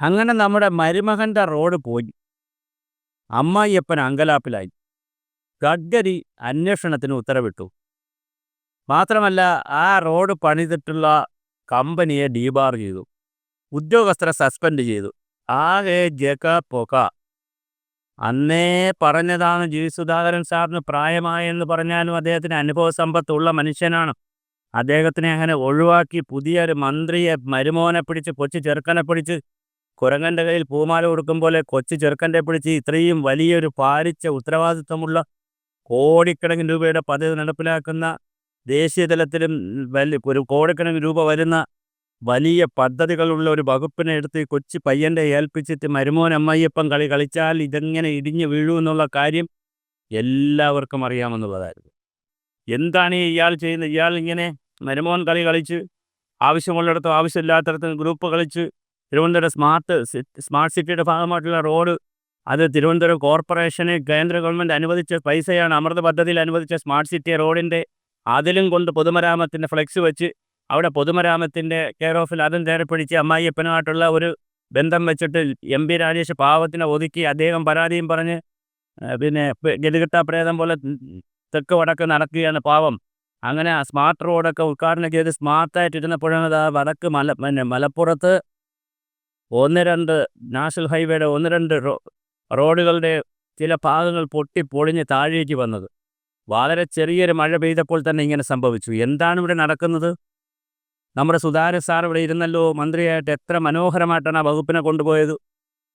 അങ്ങനെ നമ്മുടെ മരുമകന്റെ റോഡ് പോയി. അമ്മായിയപ്പൻ അങ്കലാപ്പിലായി. ഗഡ്ഗരി അന്വേഷണത്തിന് ഉത്തരവിട്ടു. മാത്രമല്ല ആ റോഡ് പണിതിട്ടുള്ള കമ്പനിയെ ഡീബാർ ചെയ്തു. ഉദ്യോഗസ്ഥരെ സസ്പെൻഡ് ചെയ്തു. ആകെ ജക പൊക അന്നേ പറഞ്ഞതാണ് ജി സുധാകരൻ സാറിന് പ്രായമായെന്ന് പറഞ്ഞാലും അദ്ദേഹത്തിന് അനുഭവ സമ്പത്തുള്ള മനുഷ്യനാണ്. അദ്ദേഹത്തിനെ അങ്ങനെ ഒഴിവാക്കി പുതിയൊരു മന്ത്രിയെ മരുമോനെ പിടിച്ച് കൊച്ചു ചെറുക്കനെ പിടിച്ച് കുരങ്ങന്റെ കയ്യിൽ പൂമാല കൊടുക്കും പോലെ കൊച്ചു ചെറുക്കന്റെ പിടിച്ച് ഇത്രയും വലിയൊരു പാലിച്ച ഉത്തരവാദിത്വമുള്ള കോടിക്കണക്കിന് രൂപയുടെ പദ്ധതി നടപ്പിലാക്കുന്ന ദേശീയ തലത്തിലും വലിയ ഒരു കോടിക്കണക്കിന് രൂപ വരുന്ന വലിയ പദ്ധതികളുള്ള ഒരു വകുപ്പിനെ എടുത്ത് കൊച്ചു പയ്യന്റെ ഏൽപ്പിച്ചിട്ട് മരുമോൻ അമ്മയ്യപ്പം കളി കളിച്ചാൽ ഇതെങ്ങനെ ഇടിഞ്ഞു വീഴൂ എന്നുള്ള കാര്യം എല്ലാവർക്കും അറിയാമെന്നുള്ളതായിരുന്നു. എന്താണ് ഇയാൾ ചെയ്യുന്നത് ഇയാൾ ഇങ്ങനെ മരുമോൻ കളി കളിച്ച് ആവശ്യമുള്ളിടത്തും ആവശ്യമില്ലാത്തടത്തും ഗ്രൂപ്പ് കളിച്ച് തിരുവനന്തപുരം സ്മാർട്ട് സ്മാർട്ട് സിറ്റിയുടെ ഭാഗമായിട്ടുള്ള റോഡ് അത് തിരുവനന്തപുരം കോർപ്പറേഷന് കേന്ദ്ര ഗവൺമെന്റ് അനുവദിച്ച പൈസയാണ്. അമൃത പദ്ധതിയിൽ അനുവദിച്ച സ്മാർട്ട് സിറ്റി റോഡിന്റെ അതിലും കൊണ്ട് പൊതുമരാമത്തിന്റെ ഫ്ലെക്സ് വെച്ച് അവിടെ പൊതുമരാമത്തിന്റെ കെയർ ഓഫിൽ അതും നേരെ പിടിച്ച് അമ്മായിയപ്പനുമായിട്ടുള്ള ഒരു ബന്ധം വെച്ചിട്ട് എം പി രാജേഷ് പാവത്തിനെ ഒതുക്കി അദ്ദേഹം പരാതിയും പറഞ്ഞ് പിന്നെ ഗതികെട്ട പ്രേതം പോലെ തെക്ക് വടക്ക് നടക്കുകയാണ് പാവം. അങ്ങനെ സ്മാർട്ട് റോഡൊക്കെ ഉദ്ഘാടനം ചെയ്ത് സ്മാർട്ടായിട്ട് ഇരുന്നപ്പോഴാണ് ആ വടക്ക് മല പിന്നെ മലപ്പുറത്ത് ഒന്ന് രണ്ട് നാഷണൽ ഹൈവേയുടെ ഒന്ന് രണ്ട് റോഡുകളുടെ ചില ഭാഗങ്ങൾ പൊട്ടി പൊളിഞ്ഞ് താഴേക്ക് വന്നത്. വളരെ ചെറിയൊരു മഴ പെയ്തപ്പോൾ തന്നെ ഇങ്ങനെ സംഭവിച്ചു. എന്താണ് ഇവിടെ നടക്കുന്നത്? നമ്മുടെ സുധാര സാർ ഇവിടെ ഇരുന്നല്ലോ മന്ത്രിയായിട്ട് എത്ര മനോഹരമായിട്ടാണ് ആ വകുപ്പിനെ കൊണ്ടുപോയത്.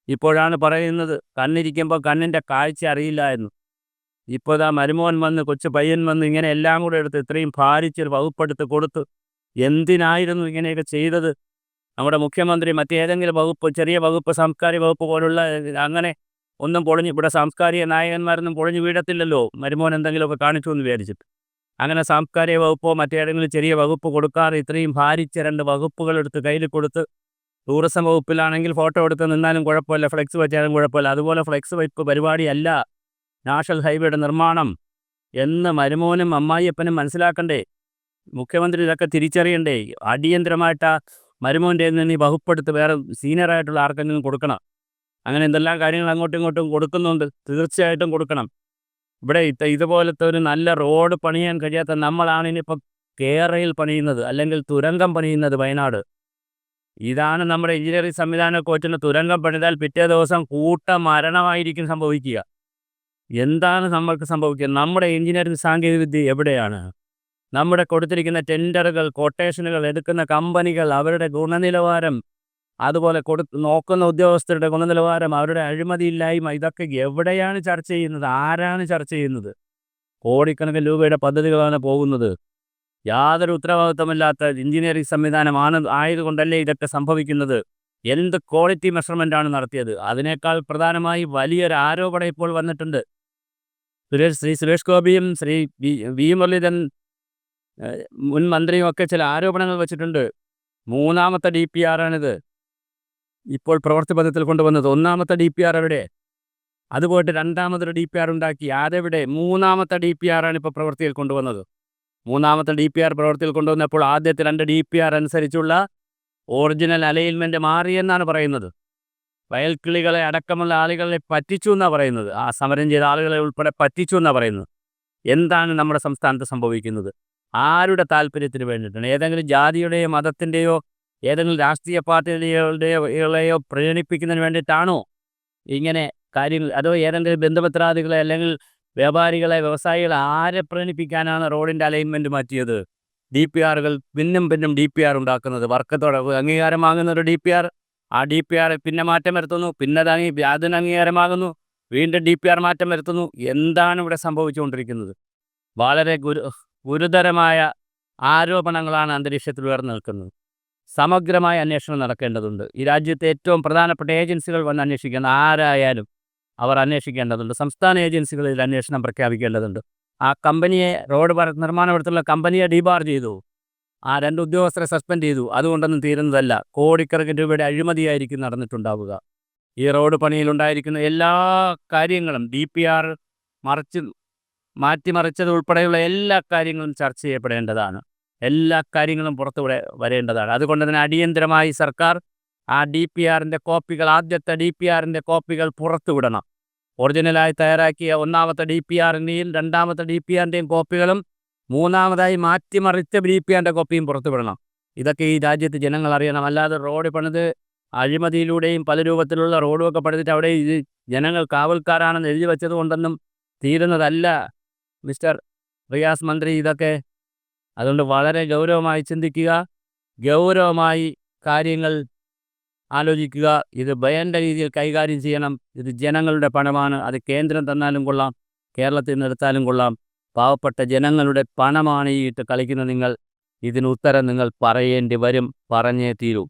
ഇപ്പോഴാണ് പറയുന്നത് കണ്ണിരിക്കുമ്പോൾ കണ്ണിന്റെ കാഴ്ച അറിയില്ല എന്ന്. ഇപ്പോൾ ഇതാ മരുമോൻ വന്ന് കൊച്ചു പയ്യൻ വന്ന് ഇങ്ങനെ എല്ലാം കൂടെ എടുത്ത് ഇത്രയും ഭാരിച്ചൊരു വകുപ്പെടുത്ത് കൊടുത്ത് എന്തിനായിരുന്നു ഇങ്ങനെയൊക്കെ ചെയ്തത്? നമ്മുടെ മുഖ്യമന്ത്രി മറ്റേതെങ്കിലും വകുപ്പ് ചെറിയ വകുപ്പ് സാംസ്കാരിക വകുപ്പ് പോലുള്ള അങ്ങനെ ഒന്നും പൊളിഞ്ഞ് ഇവിടെ സാംസ്കാരിക നായകന്മാരൊന്നും പൊളിഞ്ഞ് വീഴത്തില്ലല്ലോ. മരുമോൻ എന്തെങ്കിലുമൊക്കെ കാണിച്ചു എന്ന് വിചാരിച്ചിട്ട്. അങ്ങനെ സാംസ്കാരിക വകുപ്പോ മറ്റേതെങ്കിലും ചെറിയ വകുപ്പ് കൊടുക്കാതെ ഇത്രയും ഭാരിച്ച രണ്ട് വകുപ്പുകൾ എടുത്ത് കയ്യിൽ കൊടുത്ത് ടൂറിസം വകുപ്പിലാണെങ്കിൽ ഫോട്ടോ എടുത്ത് നിന്നാലും കുഴപ്പമില്ല ഫ്ലെക്സ് വെച്ചാലും കുഴപ്പമില്ല. അതുപോലെ ഫ്ലെക്സ് വെപ്പ് പരിപാടിയല്ല നാഷണൽ ഹൈവേയുടെ നിർമ്മാണം എന്ന് മരുമോനും അമ്മായിയപ്പനും മനസ്സിലാക്കണ്ടേ. മുഖ്യമന്ത്രി ഇതൊക്കെ തിരിച്ചറിയണ്ടേ. അടിയന്തരമായിട്ട് മരുമോന്റെ നിന്ന് ഈ വകുപ്പെടുത്ത് വേറെ സീനിയറായിട്ടുള്ള ആർക്കെങ്കിലും കൊടുക്കണം. അങ്ങനെ എന്തെല്ലാം കാര്യങ്ങൾ അങ്ങോട്ടും ഇങ്ങോട്ടും കൊടുക്കുന്നുണ്ട് തീർച്ചയായിട്ടും കൊടുക്കണം. ഇവിടെ ഇത് ഇതുപോലത്തെ ഒരു നല്ല റോഡ് പണിയാൻ കഴിയാത്ത നമ്മളാണ് ഇനിയിപ്പോൾ കേരളയിൽ പണിയുന്നത് അല്ലെങ്കിൽ തുരങ്കം പണിയുന്നത് വയനാട്. ഇതാണ് നമ്മുടെ എഞ്ചിനീയറിംഗ് സംവിധാന കോച്ചിന് തുരങ്കം പണിതാൽ പിറ്റേ ദിവസം കൂട്ട മരണമായിരിക്കും സംഭവിക്കുക. എന്താണ് നമ്മൾക്ക് സംഭവിക്കുക? നമ്മുടെ എഞ്ചിനീയറിംഗ് സാങ്കേതികവിദ്യ എവിടെയാണ്? നമ്മുടെ കൊടുത്തിരിക്കുന്ന ടെൻഡറുകൾ കൊട്ടേഷനുകൾ എടുക്കുന്ന കമ്പനികൾ അവരുടെ ഗുണനിലവാരം അതുപോലെ കൊടു നോക്കുന്ന ഉദ്യോഗസ്ഥരുടെ ഗുണനിലവാരം അവരുടെ അഴിമതിയില്ലായ്മ ഇതൊക്കെ എവിടെയാണ് ചർച്ച ചെയ്യുന്നത്? ആരാണ് ചർച്ച ചെയ്യുന്നത്? കോടിക്കണക്കിന് രൂപയുടെ പദ്ധതികളാണ് പോകുന്നത്. യാതൊരു ഉത്തരവാദിത്തമില്ലാത്ത എഞ്ചിനീയറിംഗ് സംവിധാനമാണ് ആയതുകൊണ്ടല്ലേ ഇതൊക്കെ സംഭവിക്കുന്നത്? എന്ത് ക്വാളിറ്റി മെഷർമെന്റ് ആണ് നടത്തിയത്? അതിനേക്കാൾ പ്രധാനമായി വലിയൊരു ആരോപണം ഇപ്പോൾ വന്നിട്ടുണ്ട്. സുരേഷ് ശ്രീ സുരേഷ് ഗോപിയും ശ്രീ വി വി മുരളീധരൻ മുൻ മന്ത്രിയും ഒക്കെ ചില ആരോപണങ്ങൾ വെച്ചിട്ടുണ്ട്. മൂന്നാമത്തെ ഡി പി ആറാണിത് ഇപ്പോൾ പ്രവർത്തി പദത്തിൽ കൊണ്ടുവന്നത് ഒന്നാമത്തെ ഡി പി ആർ എവിടെ? അത് പോയിട്ട് രണ്ടാമതൊരു ഡി പി ആർ ഉണ്ടാക്കി. അതെവിടെ മൂന്നാമത്തെ ഡി പി ആറാണ് ഇപ്പോൾ പ്രവൃത്തിയിൽ കൊണ്ടുവന്നത്. മൂന്നാമത്തെ ഡി പി ആർ പ്രവൃത്തിയിൽ കൊണ്ടുവന്നപ്പോൾ ആദ്യത്തെ രണ്ട് ഡി പി ആർ അനുസരിച്ചുള്ള ഒറിജിനൽ അലൈൻമെന്റ് മാറിയെന്നാണ് പറയുന്നത്. വയൽക്കിളികളെ അടക്കമുള്ള ആളുകളെ പറ്റിച്ചു എന്നാണ് പറയുന്നത്. ആ സമരം ചെയ്ത ആളുകളെ ഉൾപ്പെടെ പറ്റിച്ചു എന്നാണ് പറയുന്നത്. എന്താണ് നമ്മുടെ സംസ്ഥാനത്ത് സംഭവിക്കുന്നത്? ആരുടെ താല്പര്യത്തിന് വേണ്ടിയിട്ടാണ്? ഏതെങ്കിലും ജാതിയുടെയോ മതത്തിന്റെയോ ഏതെങ്കിലും രാഷ്ട്രീയ പാർട്ടികളുടെയോ പ്രചരിപ്പിക്കുന്നതിന് വേണ്ടിയിട്ടാണോ ഇങ്ങനെ കാര്യങ്ങൾ? അതോ ഏതെങ്കിലും ബന്ധപത്രാദികളെ അല്ലെങ്കിൽ വ്യാപാരികളെ വ്യവസായികളെ ആരെ പ്രചരിപ്പിക്കാനാണ് റോഡിന്റെ അലൈൻമെന്റ് മാറ്റിയത്? ഡി പി ആറുകൾ പിന്നും പിന്നും ഡി പി ആർ ഉണ്ടാക്കുന്നത്. വർക്കത്തോടെ അംഗീകാരം വാങ്ങുന്ന ഒരു ഡി പി ആർ. ആ ഡി പി ആർ പിന്നെ മാറ്റം വരുത്തുന്നു. പിന്നെ അത് അംഗീ അതിന് അംഗീകാരമാകുന്നു. വീണ്ടും ഡി പി ആർ മാറ്റം വരുത്തുന്നു. എന്താണ് ഇവിടെ സംഭവിച്ചുകൊണ്ടിരിക്കുന്നത്? വളരെ ഗുരു ഗുരുതരമായ ആരോപണങ്ങളാണ് അന്തരീക്ഷത്തിൽ ഉയർന്നു നിൽക്കുന്നത്. സമഗ്രമായ അന്വേഷണം നടക്കേണ്ടതുണ്ട്. ഈ രാജ്യത്തെ ഏറ്റവും പ്രധാനപ്പെട്ട ഏജൻസികൾ വന്ന് അന്വേഷിക്കുന്ന ആരായാലും അവർ അന്വേഷിക്കേണ്ടതുണ്ട്. സംസ്ഥാന ഏജൻസികളിൽ അന്വേഷണം പ്രഖ്യാപിക്കേണ്ടതുണ്ട്. ആ കമ്പനിയെ റോഡ് നിർമ്മാണമെടുത്തുള്ള കമ്പനിയെ ഡീബാർ ചെയ്തു. ആ രണ്ട് ഉദ്യോഗസ്ഥരെ സസ്പെൻഡ് ചെയ്തു. അതുകൊണ്ടൊന്നും തീരുന്നതല്ല. കോടിക്കണക്കിന് രൂപയുടെ അഴിമതിയായിരിക്കും നടന്നിട്ടുണ്ടാവുക. ഈ റോഡ് പണിയിലുണ്ടായിരിക്കുന്ന എല്ലാ കാര്യങ്ങളും ഡി പി ആർ മറിച്ച് മാറ്റിമറിച്ചത് ഉൾപ്പെടെയുള്ള എല്ലാ കാര്യങ്ങളും ചർച്ച ചെയ്യപ്പെടേണ്ടതാണ്. എല്ലാ കാര്യങ്ങളും പുറത്തു വരേണ്ടതാണ്. അതുകൊണ്ട് തന്നെ അടിയന്തരമായി സർക്കാർ ആ ഡി പി ആറിന്റെ കോപ്പികൾ ആദ്യത്തെ ഡി പി ആറിന്റെ കോപ്പികൾ പുറത്തുവിടണം ഒറിജിനലായി തയ്യാറാക്കിയ ഒന്നാമത്തെ ഡി പി ആറിന്റെയും രണ്ടാമത്തെ ഡി പി ആറിന്റെയും കോപ്പികളും മൂന്നാമതായി മാറ്റിമറിച്ച ഡി പി ആറിന്റെ കോപ്പിയും പുറത്തുവിടണം ഇതൊക്കെ ഈ രാജ്യത്ത് ജനങ്ങൾ അറിയണം. അല്ലാതെ റോഡ് പണിത് അഴിമതിയിലൂടെയും പല രൂപത്തിലുള്ള റോഡുമൊക്കെ പണിതിട്ട് അവിടെ ഇത് ജനങ്ങൾ കാവൽക്കാരാണെന്ന് എഴുതി വെച്ചത് കൊണ്ടൊന്നും തീരുന്നതല്ല. മിസ്റ്റർ റിയാസ് മന്ത്രി ഇതൊക്കെ അതുകൊണ്ട് വളരെ ഗൗരവമായി ചിന്തിക്കുക ഗൗരവമായി കാര്യങ്ങൾ ആലോചിക്കുക. ഇത് ഭയണ്ട രീതിയിൽ കൈകാര്യം ചെയ്യണം. ഇത് ജനങ്ങളുടെ പണമാണ്. അത് കേന്ദ്രം തന്നാലും കൊള്ളാം. കേരളത്തിൽ നിന്ന് എടുത്താലും കൊള്ളാം. പാവപ്പെട്ട ജനങ്ങളുടെ പണമാണ് ഈ ഇട്ട് കളിക്കുന്ന നിങ്ങൾ. ഇതിന് ഉത്തരം നിങ്ങൾ പറയേണ്ടി വരും. പറഞ്ഞേ തീരൂ.